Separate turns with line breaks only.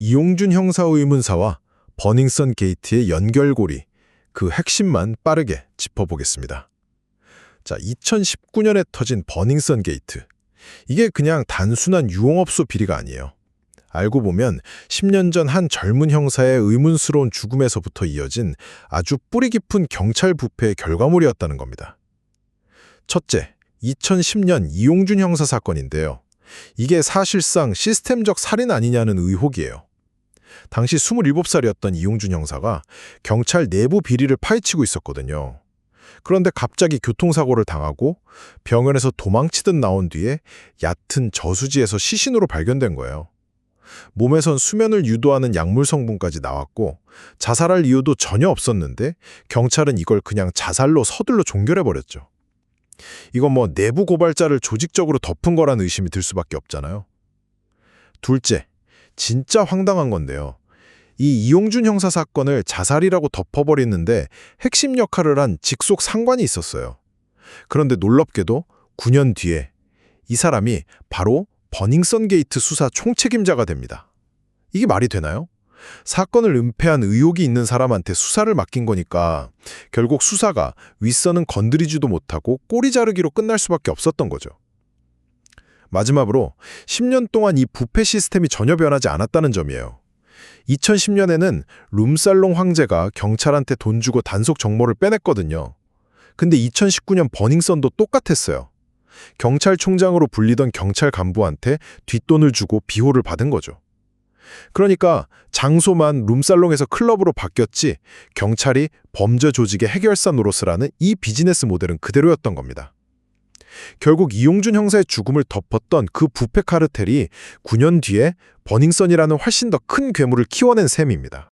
이용준 형사 의문사와 버닝썬 게이트의 연결고리, 그 핵심만 빠르게 짚어보겠습니다. 자, 2019년에 터진 버닝썬 게이트. 이게 그냥 단순한 유흥업소 비리가 아니에요. 알고 보면 10년 전 한 젊은 형사의 의문스러운 죽음에서부터 이어진 아주 뿌리 깊은 경찰 부패의 결과물이었다는 겁니다. 첫째, 2010년 이용준 형사 사건인데요. 이게 사실상 시스템적 살인 아니냐는 의혹이에요. 당시 27살이었던 이용준 형사가 경찰 내부 비리를 파헤치고 있었거든요. 그런데 갑자기 교통사고를 당하고 병원에서 도망치듯 나온 뒤에 얕은 저수지에서 시신으로 발견된 거예요. 몸에선 수면을 유도하는 약물 성분까지 나왔고 자살할 이유도 전혀 없었는데 경찰은 이걸 그냥 자살로 서둘러 종결해버렸죠. 이건 뭐 내부 고발자를 조직적으로 덮은 거란 의심이 들 수밖에 없잖아요. 둘째, 진짜 황당한 건데요. 이 이용준 형사 사건을 자살이라고 덮어버리는데 핵심 역할을 한 직속 상관이 있었어요. 그런데 놀랍게도 9년 뒤에 이 사람이 바로 버닝썬 게이트 수사 총책임자가 됩니다. 이게 말이 되나요? 사건을 은폐한 의혹이 있는 사람한테 수사를 맡긴 거니까 결국 수사가 윗선은 건드리지도 못하고 꼬리 자르기로 끝날 수밖에 없었던 거죠. 마지막으로 10년 동안 이 부패 시스템이 전혀 변하지 않았다는 점이에요. 2010년에는 룸살롱 황제가 경찰한테 돈 주고 단속 정보를 빼냈거든요. 근데 2019년 버닝썬도 똑같았어요. 경찰총장으로 불리던 경찰 간부한테 뒷돈을 주고 비호를 받은 거죠. 그러니까 장소만 룸살롱에서 클럽으로 바뀌었지 경찰이 범죄 조직의 해결사 노릇을 하는 이 비즈니스 모델은 그대로였던 겁니다. 결국 이용준 형사의 죽음을 덮었던 그 부패 카르텔이 9년 뒤에 버닝썬이라는 훨씬 더 큰 괴물을 키워낸 셈입니다.